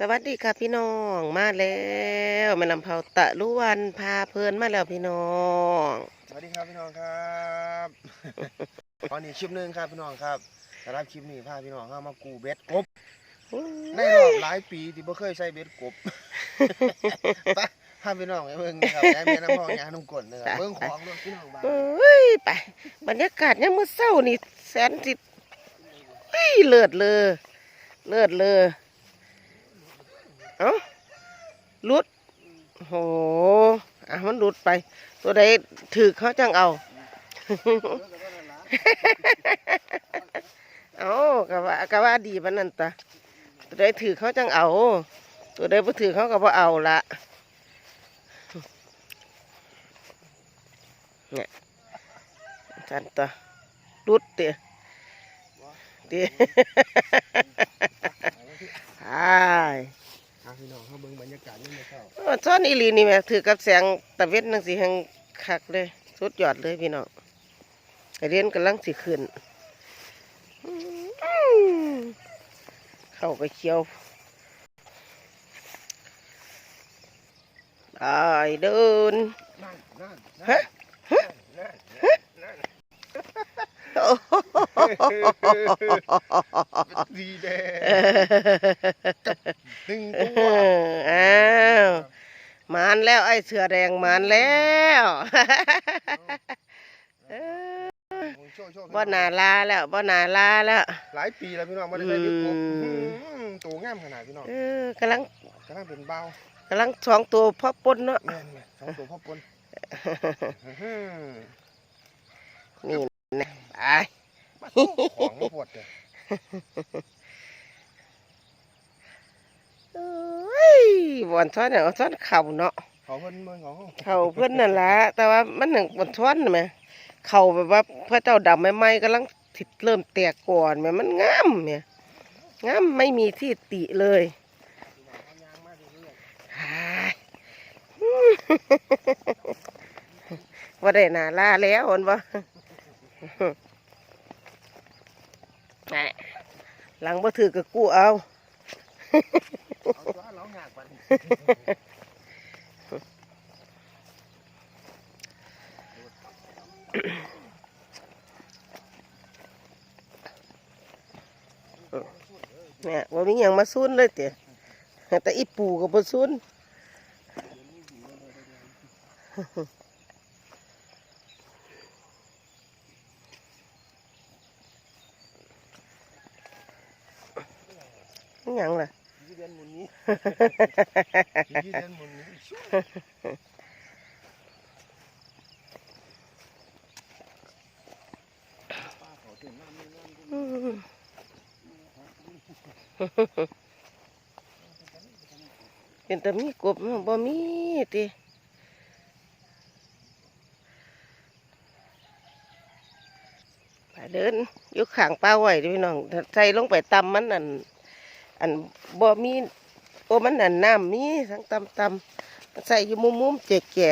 สวัสดีค่ะพี่น้องมาแล้วแม่ลำเผาตะลุวันพาเพลินมาแล้วพี่น้อง สวัสดีครับพี่น้องครับตอนนี้คลิปหนึงครับพี่น้องครับสำหรับคลิปนี้พาพี่น้องเข้ามากูเบ็ดกบในรอบหลายปีที่บ่เคยใช้เบ็ดกบไปพาพี่น้องไปเบิ่งนะครับยายแม่น้ำพองยานุ่มกลนนะครับเบิ่งของด้วยพี่น้องบ้างเอ้ยไปบรรยากาศเนี่ยามมื่อเศร้านี่แสนสิเฮ้ยเลิศเลยเลิศเลย เอ้าลุดโหอะมันหลุดไป ตัวใดถือเขาจังเอาเอากะว่ากะว่าดีปานนั่นตาตัวใดถือเขาจังเอา ตัวใดบ่ถือเขาก็บ่เอาละเนี่ยจันตารุดเตะเตะใช่ พาพี่น้องเข้าเบิ่งบรรยากาศนี่มาเข้าเออซ่อนอีหลีนี่แหม่ถือกับแสงตะเวนนังสีแห่งคักเลยสุดยอดเลยพี่น้องไอเรียนกำลังสิขึ้นอื้อเข้าไปเคี้ยวได้เดิน นั่นนั่นฮะ นั่นนั่น โอ้ โหดีเด้หนึ่งตัวอ้าวมานแล้วไอ้เสือแดงมานแล้วเออโชว์โชว์บ่นาลาแล้วบ่นาลาแล้ว หลายปีแล้วพี่น้องไม่ได้ใช้เบ็ดกบอืมอื้อหือตัวงามขนาดพี่น้องเออกำลังกำลังเป็นเบากำลังสองตัวพ่อปนเนาะแม่นเลยสองตัวพ่อปนอื้อหือนี่นะไปมาเอา ของมาปวดเลยเอ้ยบอนซ้อนเนี่ยเอาซ้อนเข่าเนาะเขาเพิ่นเมืองของเขาเข่าเพื่อนนั่นละแต่ว่ามันหนึ่งบอนซ้อนไหมเข่าแบบว่าพระเจ้าดำใหม่ๆกำลังติดเริ่มแตกก่อนแม่มันงามเนี่ยงามไม่มีที่ติเลยหายว่าได้นาลาแล้วเห็นปะ แหม่หลังบ่ถือกับกูเอา เอาตัวเราหากไปเนี่ยว่ามีอย่างมาซุนเลยเตะแต่อีปูกับบ่ซุน หยังล่ะยี่เดือนหมุนนี้ยี่เดือนหมุนนี้ป้าเขาเต็มน้ำนี่น้ำอืมเห็นแต่มีกบมันบ่มีติไปเดินอยู่ข้างป้าไว้เด้อพี่น้องถ้าใส่ลงไปตำมันอัน อันบ่มีโอ้มันอันน้ำมีทั้งตำตำใส่อยู่มุมมุมๆเจ๊แก่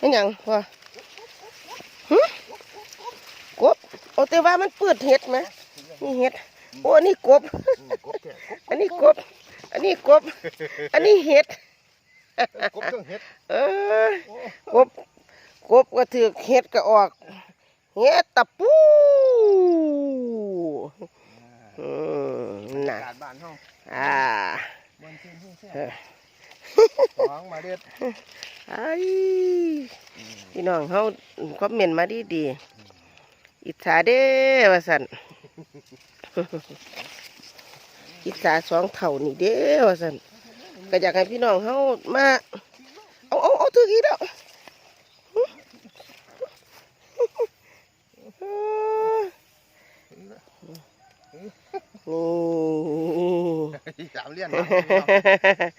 นี่ยังวะหึกบโอ้แต่ว่ามันเปิดเห็ดไหมนี่เห็ดโอ้อันนี้กบกบแก่กบ อันนี้กบ อันนี้กบ อันนี้เห็ดกบเครื่องเฮ็ดเออกบกบก็ถือเห็ดก็ออกเห็ดตะปู อืมน่ะกาดบ้านเฮาอ่ามันเช่นเช่นแซ่เออของมาเด็ดไอ้พี่น้องเขาคอมเมนต์มาดีดีๆอิจฉาเด้ว่าสันอิจฉาสองเท่านี่เด้ว่าสันก็อยากให้พี่น้องเขามา เอาเอาเอาถือกี่ดอกนี่ สาม เลี่ยนเนาะ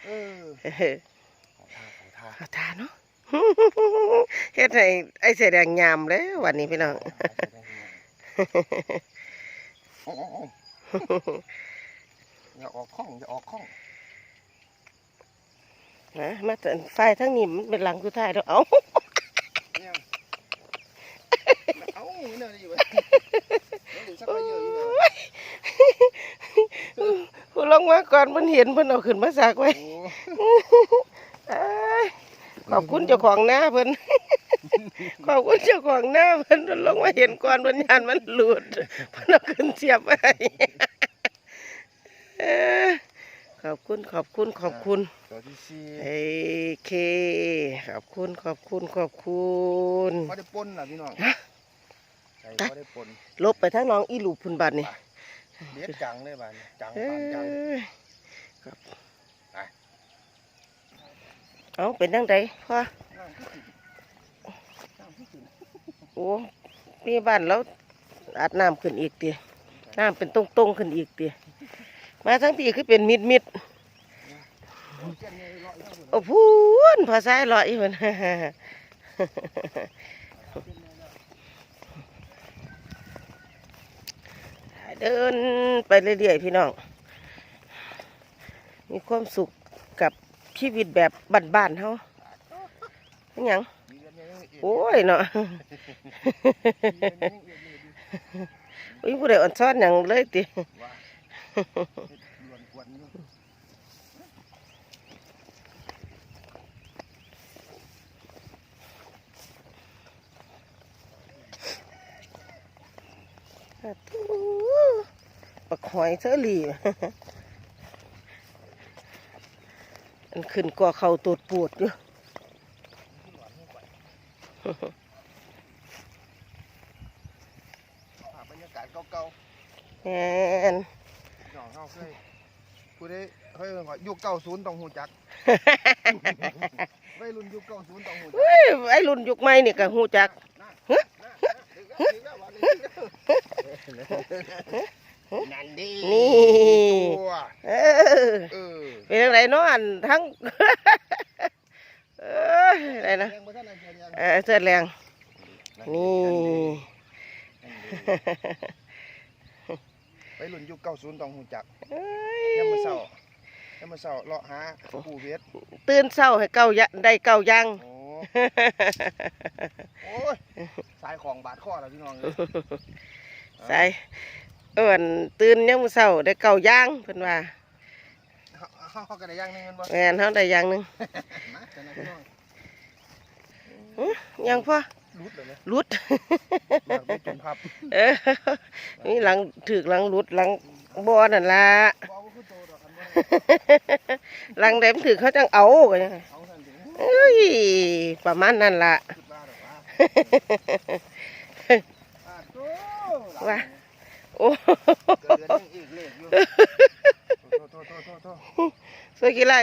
เออขอทาขอทาเอาทานเนาะเฮ็ดให้ไอ้เสียแดงยามแล้ววันนี้พี่น้องโอ้โอ้อย่าออกข้องอย่าออกข้องนะมาแต่ไฟทั้งนี้มันเป็นหลังสุดท้ายแล้วเอา เนี่ยเอ้าเนี่ยดีวะเดี๋ยวสั กไปเยอะอยู่เนี่ยผู้ลงงมาก่อนเพิ่นเห็นเพิ่นเอาขึ้นมาสากไว้โอ้เอ้ยขอบคุณเจ้าของหน้าเพิ่น ขอบคุณเจ้าของหน้าเพิ่นเพิ่นลงมาเห็นก่อนเพิ่นยานมันหลุดเพิ่นเอาขึ้นเสียบไว้เอ้ยขอบคุณขอบคุณขอบคุณ ตัวที่สี่เอเค ขอบคุณ ขอบคุณ ขอบคุณเขาได้ปนล่ะพี่น้องใช่เขาได้ปน ลบไปทางน้องอีลูกพุ่นบัดนี่ เด็ดจังเลยบ้านนี้จังเอ้ปานจังยครับไปเอาเป็นจังไดพ่อโอ้มีบ้านแล้วอาบน้ำขึ้นอีกเตียน้ำเป็นตรงตรงๆขึ้นอีกเตียมาทั้งปีคือเป็นมิดมิดๆโอ้พูนภาษาลอยมัน เดินไปเรื่อยๆพี่น้อง มีความสุขกับชีวิตแบบบ้านๆเฮาเป็นยังโอ้ยเนาะอุ้ยผู้ใดอ่อนซ้อนหยังเลยติ หอยเธอหลีอันขึ้นก่อเขาตูดปวดอยู่บรรยากาศเก่าแม่นๆน้องเฮาเคยผู้ใดเคยเอิ้นว่ายุคเก้าศูนย์ต้องหูจักวัยรุ่นยุคเก้าศูนย์ต้องหูจักเฮ้ยไอ้รุ่นยุคใหม่นี่ก็ฮู้จัก นั่นดินี่ตัวเออเออเป็นจังไดเนาะอันทั้งเอ้ยอะไรนะแรงบ่ทันได้แรงยังเออเสื้อแรงนี่ ไปรุ่นยุคเก้าศูนย์ต้องหูจักเอ้ยามมื้อเช้ายยามมื้อเช้าเลาะหาปูเวทตื่นเช้าให้เก้ายะได้เก้าอยังโอ้โอ้ยสายของบาดข้อแล้วพี่น้องเลยใส่ เอิ้นตื่นยังมื้อเช้าได้เก้าอยังเพิ่นว่าเฮาเฮาเฮาก็ได้อย่างหนึงแม่นบ่แม่นเฮาได้อย่างหนึงมาแต่นะพี่น้องอื้อยังพ่อรุดเลยนะหลุดมากไปจนพับเออนี่หลังถึกหลังหลุดหลังบ่อนั่นล่ะบ่ว่าคือโตดอกคันบ่หลังใดมันถึกเขาจังเอาก็ยังไงเอาซั่นถึงเอ้ยประมาณนั้นล่ะคิดว่าดอกว่า อ่าโตว่า โอ้เกิดเดือนยังอีกเลขอยู่โตโตโตโตโตสวยกี่ไร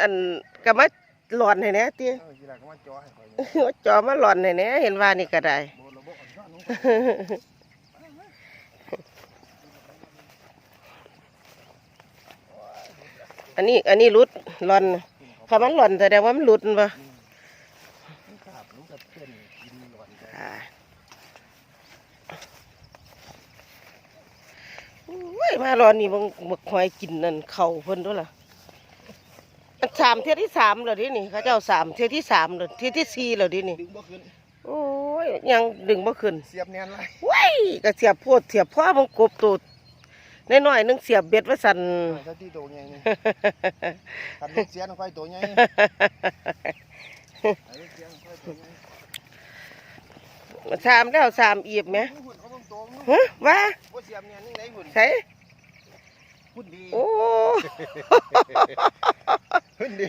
อันก็มาหลอนให้แหน่ติเออทีหลังก็มาจ่อให้ข่อยเนี่ยจอมาหลอนให้แหน่เห็นว่านี่ก็ได้ โบระบบอ่อนช้อนของข่อยอันนี้อันนี้หลุดหลอนถ้ามันหลอนแสดงว่ามันหลุดบ่มันขาบมันก็เต้นกินหลอนกัน อ่าโอ้ยมาหลอนนี่บังบักหอยกินนั่นเข่าเพิ่นด้วยล่ะอันสามเที่ยที่สามแล้วดินี่เขาเจ้าสามเที่ยที่สามแล้วเที่ยที่สี่แล้วดินี่ ดึงบ่ขึ้นโอ้ยยังดึงบ่ขึ้นเสียบแน่นเลยว้ายก็เสียบโพดเสียบพ่อมันกบตัวน้อยๆนึงเสียบเบ็ดว่าสั่นถ้าที่ตัวใหญ่นี่คันลูกเสียนค่อยตัวใหญ่ไอ้ลูกเสียนค่อยตัวใหญ่สามแล้วสามอีบไหมหุ่นเขาต้องโตมั้งฮะว่าว่าเสียบเนี่ยนี่ไหนหุ่นใช่ หุ่นดีโอ้หุ่นดี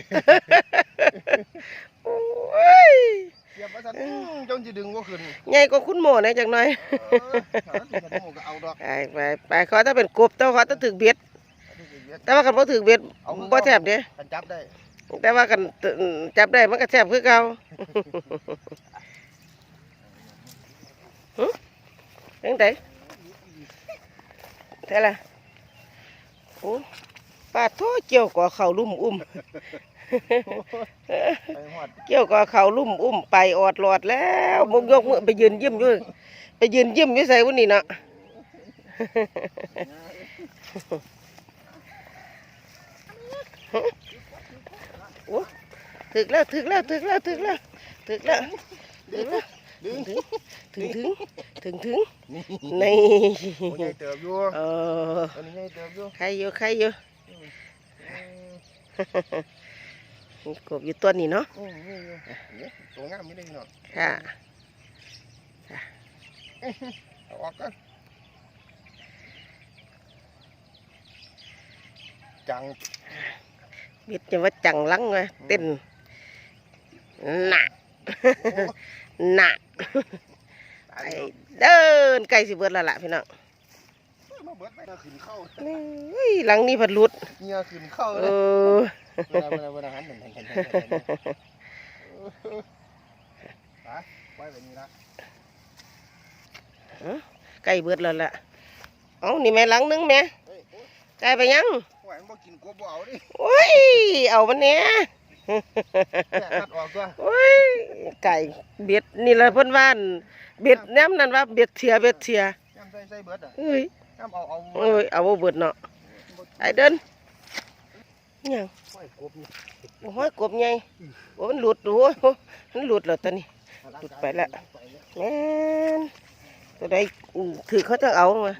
โอ้ยเสียบมาสั่นอื้อจนจะดึงว่าขึ้นใหญ่กว่าคุณโมนะจังหน่อยเออถ้าถึงกระโดดก็เอาดอกไปไปไปเขาถ้าเป็นกบแต่ว่าเขาต้องถึกเบ็ดแต่ว่ากันบ่ถึกเบ็ดบ่แทบเด้กันจับได้แต่ว่ากันตึจับได้มันก็แทบคือเก่าหึจังไดเท่าไหร่โอ้ปลาโทเกี่ยวกับเขาลุ่มอุ้มไปหอดเกี่ยวกับเขาลุ่มอุ้มไปออดหลอดแล้วมุกยกมือไปยืนยิ้มอยู่ไปยืนยิ้มอยู่ใส่วันนี้เนาะโอ้ถึกแล้วถึกแล้วถึกแล้วถึกแล้วถึกแล้วถึกแล้วดึงถึงถึงถึง ถึงถึงนี่นี่โอ้ยใหญ่เติบอยู่เออตัวนี้ใหญ่เติบอยู่ใครอยู่ใครอยู่มีกบอยู่ตัวนี้เนาะอืมนี่อยู่เนี่ยตัวงามนี่เลยพี่น้องค่ะเอาออกกันจังบิดจะว่าจังลังไงเต้นหนักโอ้หนักตาย ไอ้แล้วเดินไกลสิเบิดแล้วล่ะพี่น้องมาเบิดไปขึ้นเข้านี่หลังนี้ผัดหลุดเงียขึ้นเข้าเอเลยอเวลาเวลาเวลาหันเห็นเห็นเห็นเห็นเห็นไปไปแบบนี้ละไก่เบิดแล้วล่ะเอานี่แม่หลังนึงแม่เฮ้ยโอ้ยไก่ไปยังหวานบ่กินกบบ่เอาดิโอ้ยเอามันเนี้ยแม่หัดออกตัวโอ้ยไก่เบ็ดนี่ละเพิ่นว่าน เบ็ดแนมนั่นว่าเบ็ดเทียเบ็ดเทียย่ำใส่ใส่เบิดอะเอ้ยย่ำเอาเอาเอ้ยเอาบ่เบิดเนาะไอ้เดินยังห้อยกบนี่โอ้ยกบใหญ่โอ้มันหลุดโอ้ยมันหลุดแล้วตอนนี้หลุดไปแล้วแม่นตัวใดอืมถือเขาจะเอามา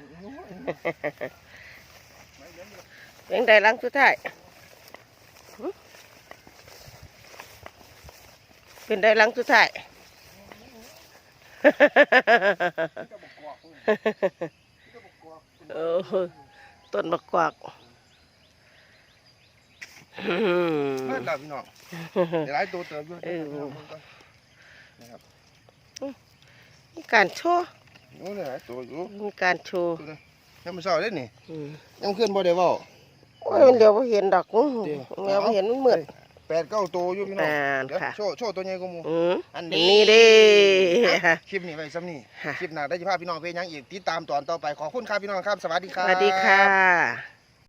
เป็นใดหลังสุดท้ายหึเป็นใดหลังสุดท้าย เออต้นมะกวากอืมเพิ่นแล้วพี่น้องเดี๋ยวหลายตัวเติบอยู่เออนะครับมีการโชว์โอ้เนี่ยหลายตัวอยู่มีการโชว์ยังไม่เศร้าเด้นี่อืมยังขึ้นบ่ได้เว้าโอ้ยมันเดี๋ยวบ่เห็นดอกอื้อเดี๋ยวเดี๋ยวบ่เห็นมันมืด แปดเก้าตัวอยู่พี่น้องอ่าเดี๋ยวค่ะ โชว์โชว์ตัวใหญ่กว่าหมู่อืมอันอันนี้ นี้เด้คลิปนี้ไว้ซ้ำนี่ค่ะ คลิปหน้าได้จะพาพี่น้องไปยังอีกติดตามตอนต่อไปขอบคุณครับพี่น้องครับสวัสดีคสรับ วัสดีค่ะ